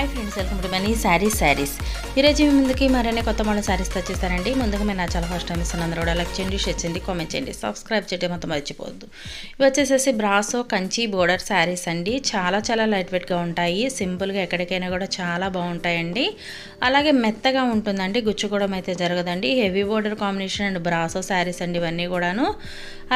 Hi friends welcome to money sarees sarees ఈరోజు మీ ముందుకి మరిన్ని కొత్త మోడల్ శారీస్ వచ్చేసానండి ముందుగా మీరు నా చాలా ఫస్ట్ టైం ఇస్తున్న అందరూ కూడా లైక్ చేయండి షేర్ చేయండి కామెంట్ చేయండి. సబ్స్క్రైబ్ చేయడం మొత్తం మర్చిపోవద్దు. ఇవి వచ్చేసేసి బ్రాసో కంచి బోర్డర్ శారీస్ అండి. చాలా చాలా లైట్ వెయిట్గా ఉంటాయి. సింపుల్గా ఎక్కడికైనా కూడా చాలా బాగుంటాయండి. అలాగే మెత్తగా ఉంటుందండి. గుచ్చుకోవడం అయితే జరగదండి. Heavy border combination and brasso sarees అండి ఇవన్నీ కూడాను.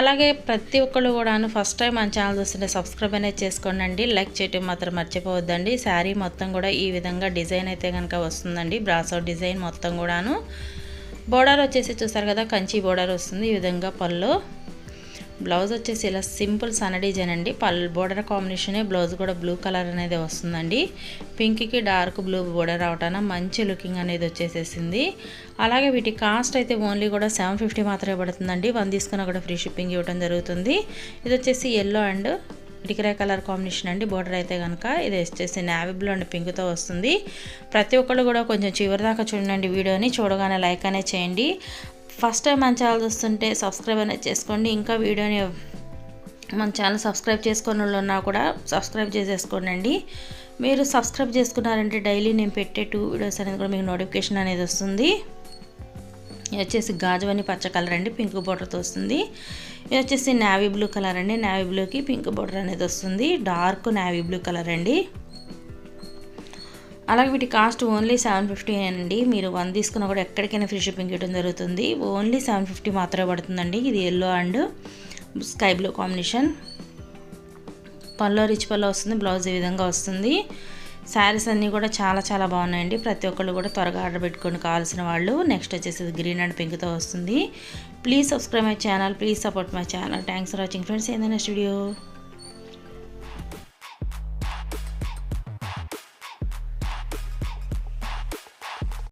అలాగే ప్రతి ఒక్కళ్ళు కూడాను ఫస్ట్ టైం మన ఛానల్ చూస్తుంటే సబ్స్క్రైబ్ అనేది చేసుకోండి. లైక్ చేయటం మాత్రం మర్చిపోవద్దండి. శారీ మొత్తం కూడా ఈ విధంగా డిజైన్ అయితే కనుక వస్తుందండి. బ్రాసో డిజైన్ మొత్తం కూడాను. బోర్డర్ వచ్చేసి చూసారు కదా కంచి బోర్డర్ వస్తుంది ఈ విధంగా పళ్ళు. బ్లౌజ్ వచ్చేసి ఇలా సింపుల్ సన్న డిజైన్ అండి. పల్ బోర్డర్ కాంబినేషనే బ్లౌజ్ కూడా బ్లూ కలర్ అనేది వస్తుందండి. పింక్కి డార్క్ బ్లూ బోర్డర్ అవటాన మంచి లుకింగ్ అనేది వచ్చేసేసింది. అలాగే వీటి కాస్ట్ అయితే ఓన్లీ కూడా సెవెన్ ఫిఫ్టీ మాత్రమే పడుతుందండి. వన్ తీసుకున్న కూడా ఫ్రీ షిప్పింగ్ ఇవ్వడం జరుగుతుంది. ఇది వచ్చేసి ఎల్లో అండ్ ఇటుకరే కలర్ కాంబినేషన్ అండి. బోర్డర్ అయితే కనుక ఇది వచ్చేసి నావీ బ్లూ అండ్ పింక్తో వస్తుంది. ప్రతి ఒక్కళ్ళు కూడా కొంచెం చివరి దాకా చూడండి వీడియోని. చూడగానే లైక్ అనేది చేయండి. ఫస్ట్ టైం మన ఛానల్ చూస్తుంటే సబ్స్క్రైబ్ అనేది చేసుకోండి. ఇంకా వీడియోని మన ఛానల్ సబ్స్క్రైబ్ చేసుకున్న వాళ్ళు ఉన్నా కూడా సబ్స్క్రైబ్ చేసేసుకోండి మీరు సబ్స్క్రైబ్ చేసుకున్నారంటే డైలీ నేను పెట్టే టూ వీడియోస్ అనేది కూడా మీకు నోటిఫికేషన్ అనేది వస్తుంది. ఇది వచ్చేసి గాజువని పచ్చ కలర్ అండి పింక్ బోర్డర్తో వస్తుంది. ఇది వచ్చేసి నావీ బ్లూ కలర్ అండి నావీ బ్లూకి పింక్ బోర్డర్ అనేది వస్తుంది. డార్క్ నావీ బ్లూ కలర్ అండి. అలాగే వీటి కాస్ట్ ఓన్లీ సెవెన్ ఫిఫ్టీ అండి. మీరు వన్ తీసుకున్నా కూడా ఎక్కడికైనా ఫ్రీ షిప్పింగ్ ఇవ్వడం జరుగుతుంది. ఓన్లీ సెవెన్ ఫిఫ్టీ మాత్రమే పడుతుందండి. ఇది yellow and sky blue combination pallu rich pallu వస్తుంది బ్లౌజ్ ఈ విధంగా వస్తుంది. శారీస్ అన్నీ కూడా చాలా చాలా బాగున్నాయండి. ప్రతి ఒక్కళ్ళు కూడా త్వరగా ఆర్డర్ పెట్టుకొని కావాల్సిన వాళ్ళు. నెక్స్ట్ వచ్చేసి గ్రీన్ అండ్ పింక్తో వస్తుంది. Please subscribe my channel. Please support my channel. Thanks for watching friends ఏందైనా studio